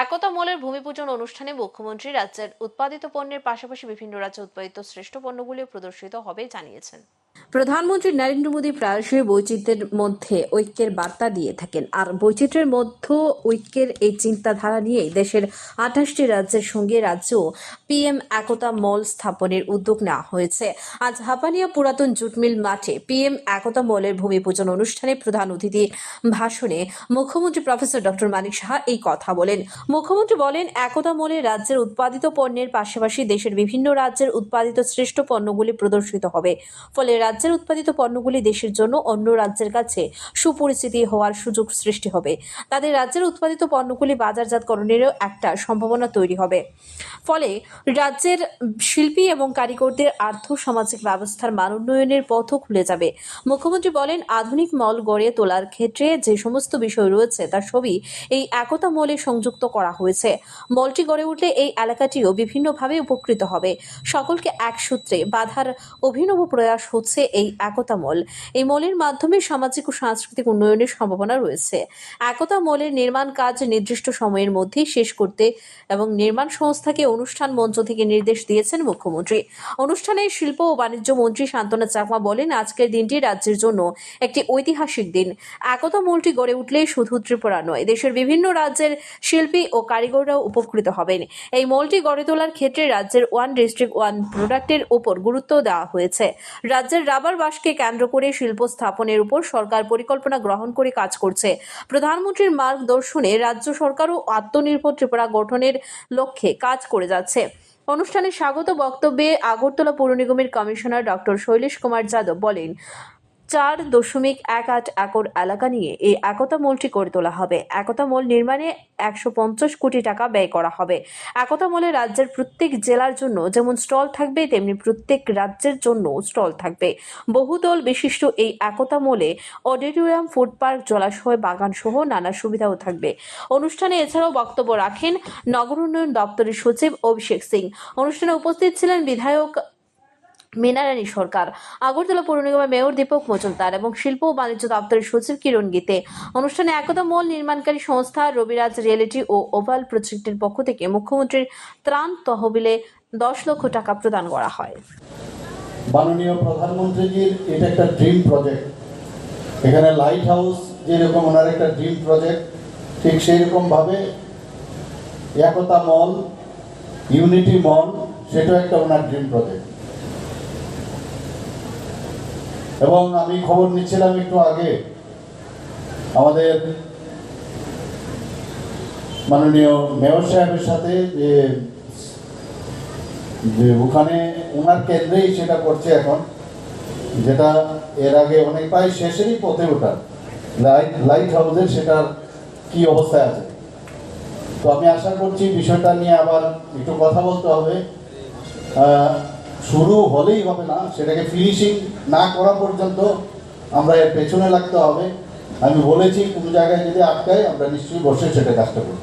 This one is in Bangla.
একতা মলের ভূমি পূজন অনুষ্ঠানে মুখ্যমন্ত্রী রাজ্যের উৎপাদিত পণ্যের পাশাপাশি বিভিন্ন রাজ্যে উৎপাদিত শ্রেষ্ঠ পণ্যগুলিও প্রদর্শিত হবে, জানিয়েছেন। প্রধানমন্ত্রী নরেন্দ্র মোদী প্রায়শই বৈচিত্র্যের মধ্যে ঐক্যের বার্তা দিয়ে থাকেন। আর বৈচিত্র্যের মধ্যে ঐক্যের এই চিন্তাধারা নিয়েই দেশের আঠাশটি রাজ্যের সঙ্গে রাজ্যেও পিএম একতা মল স্থাপনের উদ্যোগ নেওয়া হয়েছে। আজ হাপানিয়া পুরাতন জুটমিল মাঠে পিএম একতা মলের ভূমি পূজন অনুষ্ঠানে প্রধান অতিথি ভাষণে মুখ্যমন্ত্রী প্রফেসর ডক্টর মানিক সাহা এই কথা বলেন। মুখ্যমন্ত্রী বলেন, একতা মলে রাজ্যের উৎপাদিত পণ্যের পাশাপাশি দেশের বিভিন্ন রাজ্যের উৎপাদিত শ্রেষ্ঠ পণ্যগুলি প্রদর্শিত হবে। ফলে রাজ্যের উৎপাদিত পণ্যগুলি দেশের জন্য অন্য রাজ্যের কাছে সুপরিচিতি হওয়ার সুযোগ সৃষ্টি হবে। তাদের রাজ্যের উৎপাদিত পণ্যগুলি বাজারজাতকরণেরও একটা সম্ভাবনা তৈরি হবে। ফলে রাজ্যের শিল্পী এবং কারিগরদের আর্থ সামাজিক ব্যবস্থার মান উন্নয়নের পথও খুলে যাবে। মুখ্যমন্ত্রী বলেন, আধুনিক মল গড়ে তোলার ক্ষেত্রে যে সমস্ত বিষয় রয়েছে তার সবই এই একতা মলে সংযুক্ত করা হয়েছে। মলটি গড়ে উঠলে এই এলাকাটিও বিভিন্নভাবে উপকৃত হবে। সকলকে এক সূত্রে বাধার অভিনব প্রয়াস হচ্ছে এই একতা মল। এই মলের মাধ্যমে সামাজিক ও সাংস্কৃতিক উন্নয়নের সম্ভাবনা রয়েছে। একতা মলের নির্মাণ কাজ নির্দিষ্ট সময়ের মধ্যেই শেষ করতে এবং নির্মাণ সংস্থাকে অনুষ্ঠান মঞ্চ থেকে নির্দেশ দিয়েছেন মুখ্যমন্ত্রী। অনুষ্ঠানে শিল্প ও বাণিজ্য মন্ত্রী শান্তনা চাকমা বলেন, আজকের দিনটি রাজ্যের জন্য একটি ঐতিহাসিক দিন। একতা মলটি গড়ে উঠলে শুধু ত্রিপুরা নয়, দেশের বিভিন্ন রাজ্যের শিল্পী ও কারিগররাও উপকৃত হবেন। এই মলটি গড়ে তোলার ক্ষেত্রে রাজ্যের ওয়ান ডিস্ট্রিক্ট ওয়ান প্রোডাক্টের উপর গুরুত্ব দেওয়া হয়েছে। রাজ্যের রাবার বাসকে কেন্দ্র করে শিল্প স্থাপনের উপর সরকার পরিকল্পনা গ্রহণ করে কাজ করছে। প্রধানমন্ত্রীর মার্গদর্শনে রাজ্য সরকারও আত্মনির্ভর ত্রিপুরা গঠনের লক্ষ্যে কাজ করে যাচ্ছে। অনুষ্ঠানে স্বাগত বক্তব্যে আগরতলা পৌর নিগমের কমিশনার ডক্টর শৈলেশ কুমার যাদব বলেন চার দশমিক এক আট একর এলাকা নিয়ে এই একতা মলটি করে তোলা হবে। একতা মল নির্মাণে একশো পঞ্চাশ কোটি টাকা ব্যয় করা হবে। একতা মলে রাজ্যের প্রত্যেক জেলার জন্য যেমন স্টল থাকবে, তেমনি প্রত্যেক রাজ্যের জন্য স্টল থাকবে। বহুদল বিশিষ্ট এই একতা মলে অডিটোরিয়াম ফুড পার্ক জলাশয় বাগান সহ নানা সুবিধাও থাকবে। অনুষ্ঠানে এছাড়াও বক্তব্য রাখেন নগর উন্নয়ন দপ্তরের সচিব অভিষেক সিং। অনুষ্ঠানে উপস্থিত ছিলেন বিধায়ক মীনারানী সরকার। আগরতলা পৌর নিগমের মেয়র দীপক মজুমদার এবং শিল্প ও বাণিজ্য দপ্তরের সচিব কিরণ গীতে। অনুষ্ঠানে একতা মল নির্মাণকারী সংস্থা রবিরাজ রিয়েলিটি ও ওভাল প্রজেক্টের পক্ষ থেকে মুখ্যমন্ত্রীর ত্রাণ তহবিলে দশ লক্ষ টাকা প্রদান করা হয়। মাননীয় প্রধানমন্ত্রীজির এটা একটা ড্রিম প্রজেক্ট। এখানে লাইট হাউস যেরকম ওনার একটা ড্রিম প্রজেক্ট, ঠিক সেই রকমভাবে একতা মল, ইউনিটি মল, সেটাও একটা ওনার ড্রিম প্রজেক্ট। এবং আমি খবর নিচ্ছিলাম একটু আগে, আমাদের মাননীয় মেয়র সাহেবের সাথে যে ওখানে ওনার কেন্দ্রেই সেটা করছে এখন, যেটা এর আগে অনেক প্রায় শেষেরই পথে ওঠা লাইট লাইট হাউসের সেটার কি অবস্থায় আছে। তো আমি আশা করছি বিষয়টা নিয়ে আবার একটু কথা বলতে হবে। শুরু হলেই হবে না, সেটাকে ফিনিশিং না করা পর্যন্ত আমরা এর পেছনে লাগতে হবে। আমি বলেছি, কোনো জায়গায় যদি আটকাই আমরা নিশ্চয়ই বসে সেটা কাজটা করব।